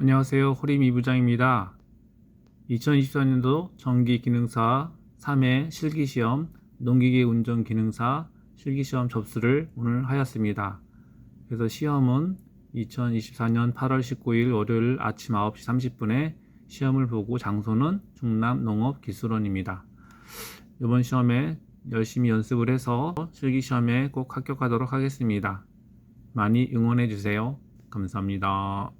안녕하세요. 호림 이부장입니다. 2024년도 전기기능사 3회 실기시험 농기계 운전 기능사 실기시험 접수를 오늘 하였습니다. 그래서 시험은 2024년 8월 19일 월요일 아침 9시 30분에 시험을 보고 장소는 충남 농업기술원입니다. 이번 시험에 열심히 연습을 해서 실기시험에 꼭 합격하도록 하겠습니다. 많이 응원해 주세요. 감사합니다.